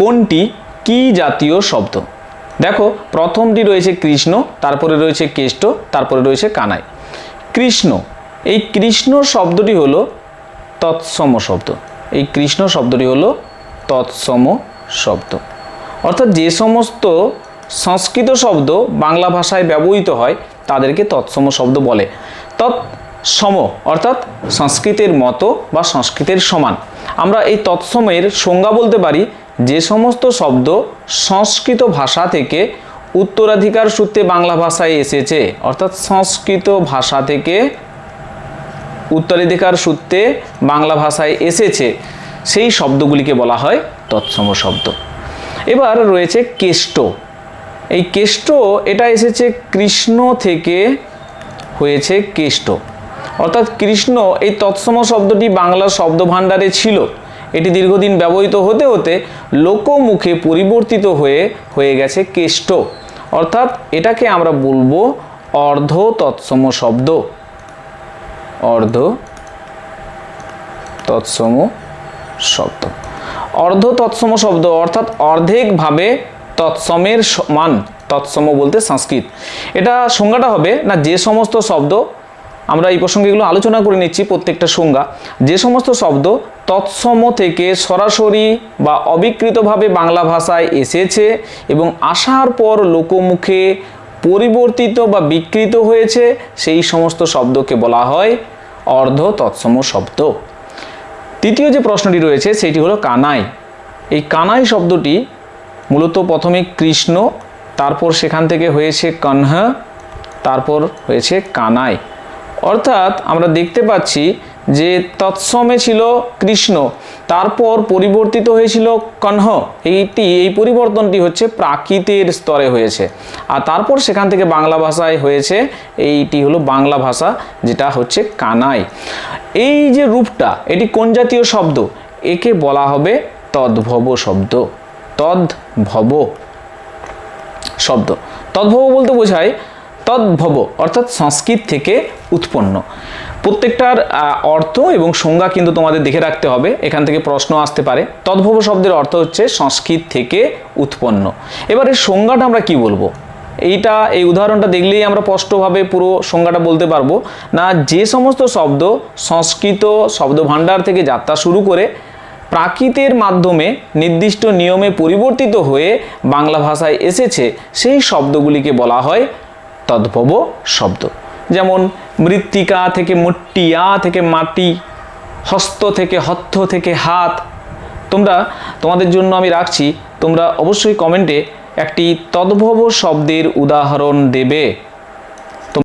কোনটি কি জাতীয় শব্দ? দেখো, প্রথমটি রয়েছে কৃষ্ণ, তারপরে রয়েছে কেষ্ট, তারপরে রয়েছে কানাই। কৃষ্ণ, এই কৃষ্ণ শব্দটি হলো তৎসম শব্দ। এই কৃষ্ণ শব্দটি হলো তৎসম শব্দ। অর্থাৎ যে সমস্ত সংস্কৃত শব্দ বাংলা ভাষায় ব্যবহৃত হয়, তাদেরকে তৎসম শব্দ বলে। তৎসম অর্থাৎ সংস্কৃতের মতো বা সংস্কৃতের সমান। আমরা এই তৎসমের সংজ্ঞা বলতে পারি, যে সমস্ত শব্দ সংস্কৃত ভাষা থেকে উত্তরাধিকার সূত্রে বাংলা ভাষায় এসেছে, অর্থাৎ সংস্কৃত ভাষা থেকে উত্তরাধিকার সূত্রে বাংলা ভাষায় এসেছে, সেই শব্দগুলিকে বলা হয় তৎসম শব্দ। এবার রয়েছে কেষ্ট। এই কেষ্ট, এটা এসেছে কৃষ্ণ থেকে হয়েছে কেষ্ট। অর্থাৎ কৃষ্ণ এই তৎসম শব্দটি বাংলা শব্দ ভাণ্ডারে ছিল। এটি দীর্ঘদিন ব্যবহৃত হতে হতে লোকমুখে পরিবর্তিত হয়ে হয়ে গেছে কেষ্ট। অর্থাৎ এটাকে আমরা বলব অর্ধ তৎসম শব্দ। অর্ধ তৎসম শব্দ। অর্ধ তৎসম শব্দ অর্থাৎ অর্ধেকভাবে তৎসমের সমান তৎসম বলতে সংস্কৃত। এটা সংজ্ঞাটা হবে না যে সমস্ত শব্দ আমরা এই প্রসঙ্গে এগুলো আলোচনা করে নিচ্ছি প্রত্যেকটা সংজ্ঞা। যে সমস্ত শব্দ তৎসম থেকে সরাসরি বা অবিকৃতভাবে বাংলা ভাষায় এসেছে এবং আসার পর লোকমুখে পরিবর্তিত বা বিকৃত হয়েছে, সেই সমস্ত শব্দকে বলা হয় অর্ধ তৎসম শব্দ। তৃতীয় যে প্রশ্নটি রয়েছে, সেটি হলো কানাই। এই কানাই শব্দটি মূলত প্রথমে কৃষ্ণ, তারপর সেখান থেকে হয়েছে কনহ, তারপর হয়েছে কানাই। অর্থাৎ আমরা দেখতে পাচ্ছি যে তৎসমে ছিল কৃষ্ণ, তারপর পরিবর্তিত হয়েছিল কনহ। এইটি, এই পরিবর্তনটি হচ্ছে প্রাকৃতের স্তরে হয়েছে। আর তারপর সেখান থেকে বাংলা ভাষায় হয়েছে, এইটি হলো বাংলা ভাষা, যেটা হচ্ছে কানাই। এই যে রূপটা, এটি কোন জাতীয় শব্দ? একে বলা হবে তদ্ভব শব্দ। তদ্ভব শব্দ। তদ্ভব বলতে বোঝায় তদ্ভব, অর্থাৎ সংস্কৃত থেকে উৎপন্ন। প্রত্যেকটার অর্থ এবং সংজ্ঞা কিন্তু তোমাদের দেখে রাখতে হবে। এখান থেকে প্রশ্ন আসতে পারে। তদ্ভব শব্দের অর্থ হচ্ছে সংস্কৃত থেকে উৎপন্ন। এবার সংজ্ঞাটা আমরা কি বলব? এইটা, এই উদাহরণটা দেখলেই আমরা স্পষ্টভাবে পুরো সংজ্ঞাটা বলতে পারব। না, যে সমস্ত শব্দ সংস্কৃত শব্দ ভাণ্ডার থেকে যাত্রা শুরু করে প্রাকৃতের মাধ্যমে নির্দিষ্ট নিয়মে পরিবর্তিত হয়ে বাংলা ভাষায় এসেছে, সেই শব্দগুলিকে বলা হয় তদ্ভব শব্দ। যেমন মৃত্তিকা থেকে মুট্টিয়া থেকে মাটি, হস্ত থেকে হত্থ থেকে হাত। তোমরা, তোমাদের জন্য আমি রাখছি, তোমরা অবশ্যই কমেন্টে একটি তদ্ভব শব্দের উদাহরণ দেবে।